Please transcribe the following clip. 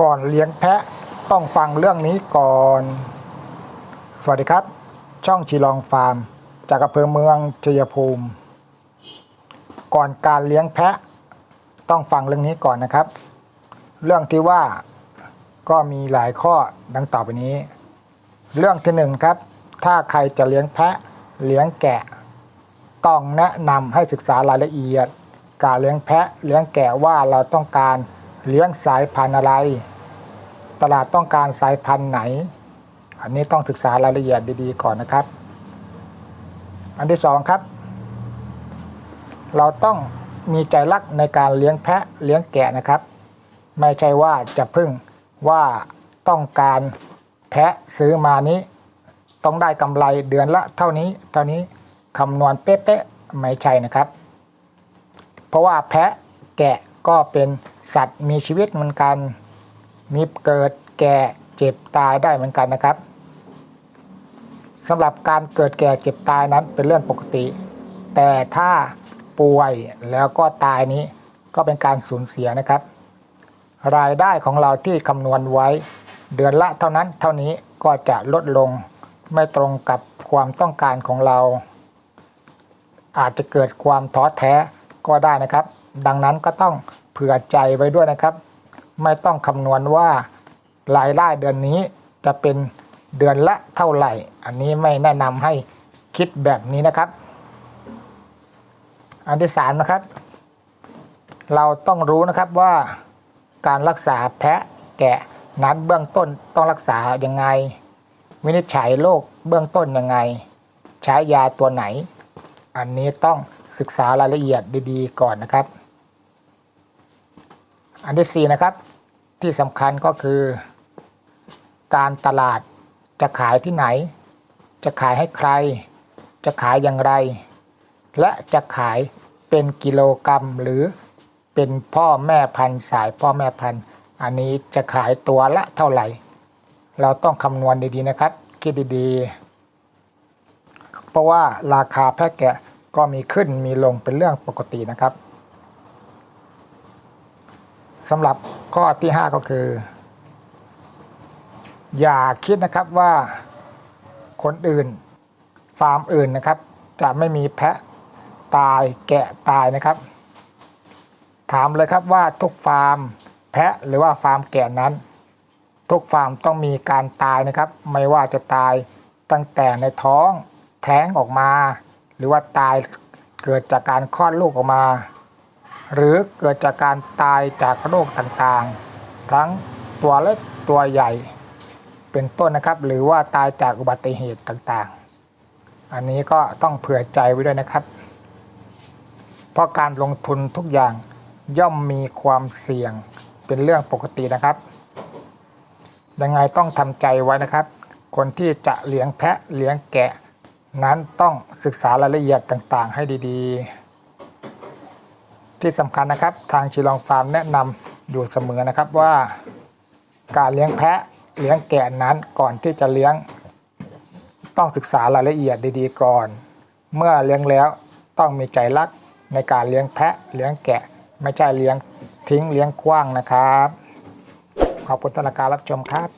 ก่อนเลี้ยงแพะต้องฟังเรื่องนี้ก่อน สวัสดีครับ ช่องชีลองฟาร์ม จากอำเภอเมืองชัยภูมิ ก่อนการเลี้ยงแพะ ต้องฟังเรื่องนี้ก่อนนะครับ เรื่องที่ว่าก็มีหลายข้อดังต่อไปนี้ เรื่องที่หนึ่งครับ ถ้าใครจะเลี้ยงแพะเลี้ยงแกะ ต้องแนะนำให้ศึกษารายละเอียด การเลี้ยงแพะเลี้ยงแกะว่าเราต้องการ เลี้ยงสายพันธุ์อะไร ตลาดต้องการสายพันธุ์ไหน อันนี้ต้องศึกษารายละเอียดดีๆก่อนนะครับ อันที่สองครับ เราต้องมีใจรักในการเลี้ยงแพะเลี้ยงแกะนะครับ ไม่ใช่ว่าจะพึ่งว่าต้องการแพะซื้อมานี้ ต้องได้กำไรเดือนละเท่านี้ เท่านี้คำนวณเป๊ะๆไม่ใช่นะครับ เพราะว่าแพะแกะก็เป็น สัตว์มีชีวิตเหมือนกัน มีเกิดแก่เจ็บตายได้เหมือนกันนะครับสำหรับการเกิดแก่เจ็บตายนั้นเป็นเรื่องปกติ แต่ถ้าป่วยแล้วก็ตายนี้ก็เป็นการสูญเสียนะครับ รายได้ของเราที่คำนวณไว้ เดือนละเท่านั้นเท่านี้ก็จะลดลงไม่ตรงกับความต้องการของเรา อาจจะเกิดความท้อแท้ก็ได้นะครับ ดังนั้นก็ต้อง ผื่อใจไว้ด้วยนะครับ ไม่ต้องคำนวณว่ารายได้เดือนนี้จะเป็นเดือนละเท่าไหร่ อันนี้ไม่แนะนำให้คิดแบบนี้นะครับ อันที่สามนะครับ เราต้องรู้นะครับว่าการรักษาแพะแกะนั้นเบื้องต้นต้องรักษาอยังไง วินิจฉัยโรคเบื้องต้นยังไง ใช้ยาตัวไหน อันนี้ต้องศึกษารายละเอียดดีๆ ก่อนนะครับ อันที่สี่นะครับ ที่สำคัญก็คือ การตลาดจะขายที่ไหน จะขายให้ใคร จะขายอย่างไร และจะขายเป็นกิโลกรรัมหรือเป็นพ่อแม่พันธุ์สายพ่อแม่พันธุ์ อันนี้จะขายตัวละเท่าไหร่ เราต้องคำนวณดีๆนะครับ คิดดีๆ เพราะว่าราคาแพะแกะก็มีขึ้นมีลงเป็นเรื่องปกตินะครับ สำหรับข้อที่ 5 ก็คือ อย่าคิดนะครับว่าคนอื่นฟาร์มอื่นนะครับ จะไม่มีแพะตายแกะตายนะครับ ถามเลยครับว่าทุกฟาร์มแพะหรือว่าฟาร์มแกะนั้น ทุกฟาร์มต้องมีการตายนะครับ ไม่ว่าจะตายตั้งแต่ในท้องแท้งออกมา หรือว่าตายเกิดจากการคลอดลูกออกมา หรือเกิดจากการตายจากโรคต่างๆ ทั้งตัวเล็กตัวใหญ่ เป็นต้นนะครับ หรือว่าตายจากอุบัติเหตุต่างๆ อันนี้ก็ต้องเผื่อใจไว้ด้วยนะครับ เพราะการลงทุนทุกอย่างย่อมมีความเสี่ยงเป็นเรื่องปกตินะครับ ยังไงต้องทำใจไว้นะครับ คนที่จะเลี้ยงแพะเลี้ยงแกะ นั้นต้องศึกษารายละเอียดต่างๆ ให้ดีๆ ที่สำคัญนะครับ ทางชิลองฟาร์มแนะนำอยู่เสมอนะครับว่าการเลี้ยงแพะเลี้ยงแกะนั้นก่อนที่จะเลี้ยง ต้องศึกษารายละเอียดดีๆก่อน เมื่อเลี้ยงแล้วต้องมีใจรักในการเลี้ยงแพะเลี้ยงแกะไม่ใช่เลี้ยงทิ้งเลี้ยงกว้างนะครับ ขอบคุณท่านการรับชมครับ